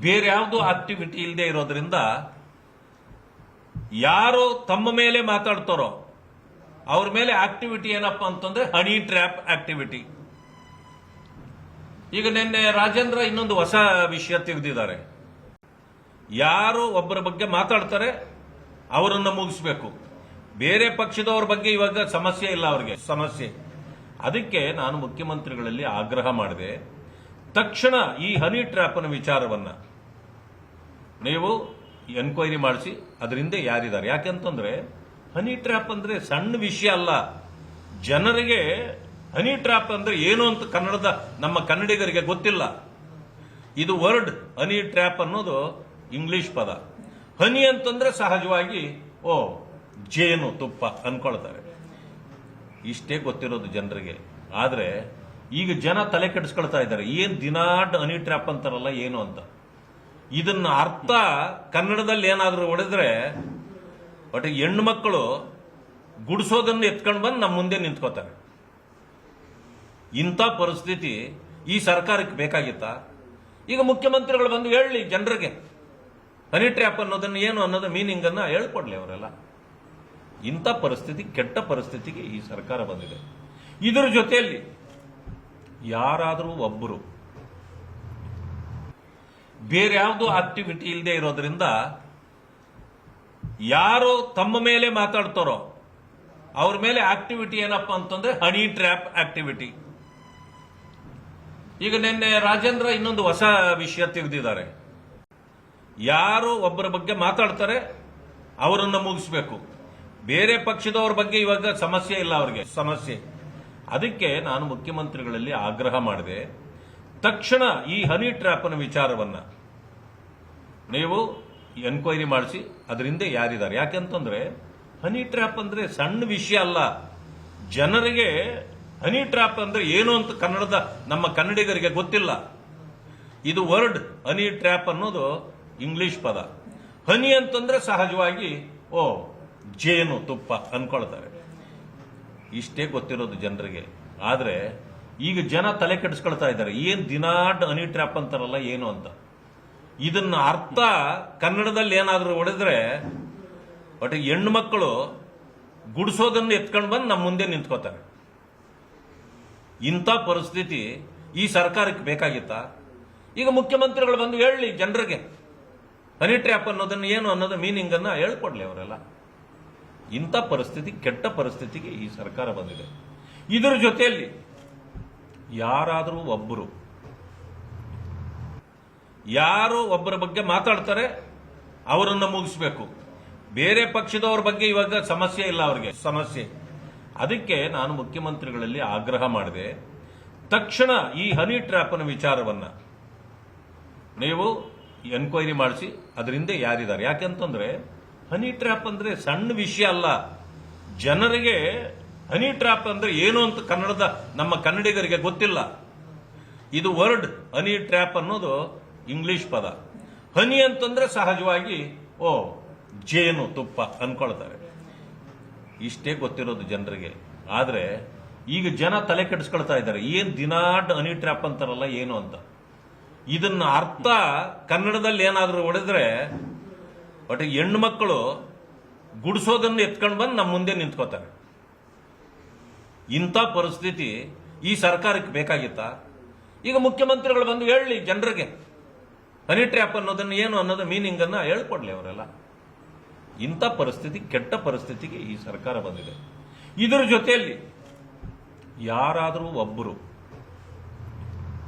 ಬೇರೆ ಯಾವುದು ಆಕ್ಟಿವಿಟಿ ಇಲ್ಲದೆ ಇರೋದ್ರಿಂದ ಯಾರು ತಮ್ಮ ಮೇಲೆ ಮಾತಾಡ್ತಾರೋ ಅವ್ರ ಮೇಲೆ ಆಕ್ಟಿವಿಟಿ ಏನಪ್ಪ ಅಂತಂದ್ರೆ ಹನಿ ಟ್ರ್ಯಾಪ್ ಆಕ್ಟಿವಿಟಿ ಈಗ ನಿನ್ನೆ ರಾಜೇಂದ್ರ ಇನ್ನೊಂದು ಹೊಸ ವಿಷಯ ತೆಗೆದಿದ್ದಾರೆ. ಯಾರು ಒಬ್ಬರ ಬಗ್ಗೆ ಮಾತಾಡ್ತಾರೆ, ಅವರನ್ನ ಮುಗಿಸ್ಬೇಕು. ಬೇರೆ ಪಕ್ಷದವ್ರ ಬಗ್ಗೆ ಇವಾಗ ಸಮಸ್ಯೆ ಇಲ್ಲ ಅವ್ರಿಗೆ, ಸಮಸ್ಯೆ. ಅದಕ್ಕೆ ನಾನು ಮುಖ್ಯಮಂತ್ರಿಗಳಲ್ಲಿ ಆಗ್ರಹ ಮಾಡಿದೆ. ತಕ್ಷಣ ಈ ಹನಿ ಟ್ರ್ಯಾಪ್ನ ವಿಚಾರವನ್ನ ನೀವು ಎನ್ಕ್ವೈರಿ ಮಾಡಿಸಿ, ಅದರಿಂದ ಯಾರಿದ್ದಾರೆ? ಯಾಕೆಂತಂದ್ರೆ ಹನಿ ಟ್ರ್ಯಾಪ್ ಅಂದ್ರೆ ಸಣ್ಣ ವಿಷಯ ಅಲ್ಲ. ಜನರಿಗೆ ಹನಿ ಟ್ರ್ಯಾಪ್ ಅಂದ್ರೆ ಏನು ಅಂತ ಕನ್ನಡದ, ನಮ್ಮ ಕನ್ನಡಿಗರಿಗೆ ಗೊತ್ತಿಲ್ಲ. ಇದು ವರ್ಡ್ ಹನಿ ಟ್ರ್ಯಾಪ್ ಅನ್ನೋದು ಇಂಗ್ಲಿಷ್ ಪದ. ಹನಿ ಅಂತಂದ್ರೆ ಸಹಜವಾಗಿ, ಓ, ಜೇನು ತುಪ್ಪ ಅನ್ಕೊಳ್ತಾರೆ. ಇಷ್ಟೇ ಗೊತ್ತಿರೋದು ಜನರಿಗೆ. ಆದ್ರೆ ಈಗ ಜನ ತಲೆ ಕೆಡಿಸ್ಕೊಳ್ತಾ ಇದ್ದಾರೆ. ಏನ್ ದಿನಾಡ್ ಅನಿ ಟ್ರ್ಯಾಪ್ ಅಂತಾರಲ್ಲ ಏನು ಅಂತ. ಇದನ್ನ ಅರ್ಥ ಕನ್ನಡದಲ್ಲಿ ಏನಾದ್ರೂ ಹೊಡೆದ್ರೆ ಬಟ್ ಹೆಣ್ಣು ಮಕ್ಕಳು ಗುಡಿಸೋದನ್ನು ಎತ್ಕೊಂಡು ಬಂದು ನಮ್ಮ ಮುಂದೆ ನಿಂತ್ಕೋತಾರೆ. ಇಂಥ ಪರಿಸ್ಥಿತಿ ಈ ಸರ್ಕಾರಕ್ಕೆ ಬೇಕಾಗಿತ್ತಾ? ಈಗ ಮುಖ್ಯಮಂತ್ರಿಗಳು ಬಂದು ಹೇಳಿ ಜನರಿಗೆ, ಹನಿ ಟ್ರ್ಯಾಪ್ ಅನ್ನೋದನ್ನ ಏನು ಅನ್ನೋದು ಅನ್ನ ಹೇಳ್ಕೊಡ್ಲಿ ಅವರೆಲ್ಲ. ಇಂಥ ಪರಿಸ್ಥಿತಿ ಕೆಟ್ಟ ಪರಿಸ್ಥಿತಿಗೆ ಈ ಸರ್ಕಾರ ಬಂದಿದೆ. ಇದರ ಜೊತೆಯಲ್ಲಿ ಯಾರಾದರೂ ಒಬ್ಬರು ಬೇರೆ ಯಾವುದು ಆಕ್ಟಿವಿಟಿ ಇಲ್ಲದೆ ಇರೋದ್ರಿಂದ ಯಾರು ತಮ್ಮ ಮೇಲೆ ಮಾತಾಡ್ತಾರೋ ಅವ್ರ ಮೇಲೆ ಆಕ್ಟಿವಿಟಿ ಏನಪ್ಪ ಅಂತಂದ್ರೆ ಹನಿ ಟ್ರ್ಯಾಪ್ ಆಕ್ಟಿವಿಟಿ ಈಗ ನಿನ್ನೆ ರಾಜೇಂದ್ರ ಇನ್ನೊಂದು ಹೊಸ ವಿಷಯ ತೆಗೆದಿದ್ದಾರೆ. ಯಾರು ಒಬ್ಬರ ಬಗ್ಗೆ ಮಾತಾಡ್ತಾರೆ ಅವರನ್ನು ಮುಗಿಸ್ಬೇಕು. ಬೇರೆ ಪಕ್ಷದವ್ರ ಬಗ್ಗೆ ಇವಾಗ ಸಮಸ್ಯೆ ಇಲ್ಲ ಅವ್ರಿಗೆ, ಸಮಸ್ಯೆ. ಅದಕ್ಕೆ ನಾನು ಮುಖ್ಯಮಂತ್ರಿಗಳಲ್ಲಿ ಆಗ್ರಹ ಮಾಡಿದೆ. ತಕ್ಷಣ ಈ ಹನಿ ಟ್ರ್ಯಾಪ್ನ ವಿಚಾರವನ್ನು ನೀವು ಎನ್ಕ್ವೈರಿ ಮಾಡಿಸಿ, ಅದರಿಂದ ಯಾರಿದ್ದಾರೆ? ಯಾಕೆಂತಂದ್ರೆ, ಹನಿ ಟ್ರ್ಯಾಪ್ ಅಂದರೆ ಸಣ್ಣ ವಿಷಯ ಅಲ್ಲ. ಜನರಿಗೆ ಹನಿ ಟ್ರ್ಯಾಪ್ ಅಂದರೆ ಏನು ಅಂತ ಕನ್ನಡದ, ನಮ್ಮ ಕನ್ನಡಿಗರಿಗೆ ಗೊತ್ತಿಲ್ಲ. ಇದು ವರ್ಡ್, ಹನಿ ಟ್ರ್ಯಾಪ್ ಅನ್ನೋದು ಇಂಗ್ಲಿಷ್ ಪದ. ಹನಿ ಅಂತಂದ್ರೆ ಸಹಜವಾಗಿ, ಓ, ಜೇನು ತುಪ್ಪ ಅನ್ಕೊಳ್ತಾರೆ. ಇಷ್ಟೇ ಗೊತ್ತಿರೋದು ಜನರಿಗೆ. ಆದರೆ ಈಗ ಜನ ತಲೆ ಕೆಡಿಸ್ಕೊಳ್ತಾ ಇದ್ದಾರೆ. ಏನು ದಿನಾಡ್ ಅನಿ ಟ್ರ್ಯಾಪ್ ಅಂತಾರಲ್ಲ ಏನು ಅಂತ. ಇದನ್ನ ಅರ್ಥ ಕನ್ನಡದಲ್ಲಿ ಏನಾದರೂ ಹೊಡೆದ್ರೆ ಒಟ್ಟು ಹೆಣ್ಣು ಮಕ್ಕಳು ಗುಡಿಸೋದನ್ನು ಎತ್ಕೊಂಡು ಬಂದು ನಮ್ಮ ಮುಂದೆ ನಿಂತ್ಕೋತಾರೆ. ಇಂಥ ಪರಿಸ್ಥಿತಿ ಈ ಸರ್ಕಾರಕ್ಕೆ ಬೇಕಾಗಿತ್ತಾ? ಈಗ ಮುಖ್ಯಮಂತ್ರಿಗಳು ಬಂದು ಹೇಳಿ ಜನರಿಗೆ, ಹನಿ ಟ್ರ್ಯಾಪ್ ಅನ್ನೋದನ್ನ ಏನು ಅನ್ನೋದು ಮೀನಿಂಗನ್ನು ಹೇಳ್ಕೊಡ್ಲಿ ಅವರೆಲ್ಲ. ಇಂಥ ಪರಿಸ್ಥಿತಿ, ಕೆಟ್ಟ ಪರಿಸ್ಥಿತಿಗೆ ಈ ಸರ್ಕಾರ ಬಂದಿದೆ. ಇದರ ಜೊತೆಯಲ್ಲಿ ಯಾರಾದರೂ ಒಬ್ಬರು ಯಾರು ಒಬ್ಬರ ಬಗ್ಗೆ ಮಾತಾಡ್ತಾರೆ, ಅವರನ್ನ ಮುಗಿಸ್ಬೇಕು. ಬೇರೆ ಪಕ್ಷದವ್ರ ಬಗ್ಗೆ ಇವಾಗ ಸಮಸ್ಯೆ ಇಲ್ಲ ಅವರಿಗೆ. ಸಮಸ್ಯೆ. ಅದಕ್ಕೆ ನಾನು ಮುಖ್ಯಮಂತ್ರಿಗಳಲ್ಲಿ ಆಗ್ರಹ ಮಾಡಿದೆ. ತಕ್ಷಣ ಈ ಹನಿ ಟ್ರ್ಯಾಪ್ನ ವಿಚಾರವನ್ನ ನೀವು ಎನ್ಕ್ವೈರಿ ಮಾಡಿಸಿ, ಅದರಿಂದ ಯಾರಿದ್ದಾರೆ. ಯಾಕೆಂತಂದ್ರೆ ಹನಿ ಟ್ರ್ಯಾಪ್ ಅಂದ್ರೆ ಸಣ್ಣ ವಿಷಯ ಅಲ್ಲ. ಜನರಿಗೆ ಹನಿ ಟ್ರ್ಯಾಪ್ ಅಂದ್ರೆ ಏನು ಅಂತ ಕನ್ನಡದ ನಮ್ಮ ಕನ್ನಡಿಗರಿಗೆ ಗೊತ್ತಿಲ್ಲ. ಇದು ವರ್ಡ್, ಹನಿ ಟ್ರ್ಯಾಪ್ ಅನ್ನೋದು ಇಂಗ್ಲಿಷ್ ಪದ. ಹನಿ ಅಂತಂದ್ರೆ ಸಹಜವಾಗಿ, ಓ, ಜೇನು, ತುಪ್ಪ ಅನ್ಕೊಳ್ತಾರೆ. ಇಷ್ಟೇ ಗೊತ್ತಿರೋದು ಜನರಿಗೆ. ಆದ್ರೆ, ಈಗ ಜನ ತಲೆ ಕೆಡಿಸ್ಕೊಳ್ತಾ ಇದ್ದಾರೆ. ಏನ್ ದಿನಾಡ್ ಹನಿ ಟ್ರ್ಯಾಪ್ ಅಂತಾರಲ್ಲ, ಏನು ಅಂತ. ಇದನ್ನ ಅರ್ಥ ಕನ್ನಡದಲ್ಲಿ ಏನಾದರೂ ಹೊಡೆದ್ರೆ ಬಟ್ ಹೆಣ್ಣು ಮಕ್ಕಳು ಗುಡಿಸೋದನ್ನು ಎತ್ಕೊಂಡು ಬಂದು ನಮ್ಮ ಮುಂದೆ ನಿಂತ್ಕೋತಾರೆ. ಇಂಥ ಪರಿಸ್ಥಿತಿ ಈ ಸರ್ಕಾರಕ್ಕೆ ಬೇಕಾಗಿತ್ತಾ? ಈಗ ಮುಖ್ಯಮಂತ್ರಿಗಳು ಬಂದು ಹೇಳಿ ಜನರಿಗೆ, ಹನಿ ಟ್ರ್ಯಾಪ್ ಅನ್ನೋದನ್ನ ಏನು ಅನ್ನೋದು ಮೀನಿಂಗನ್ನು ಹೇಳ್ಕೊಡ್ಲಿ ಅವರೆಲ್ಲ. ಇಂಥ ಪರಿಸ್ಥಿತಿ, ಕೆಟ್ಟ ಪರಿಸ್ಥಿತಿಗೆ ಈ ಸರ್ಕಾರ ಬಂದಿದೆ. ಇದರ ಜೊತೆಯಲ್ಲಿ ಯಾರಾದರೂ ಒಬ್ಬರು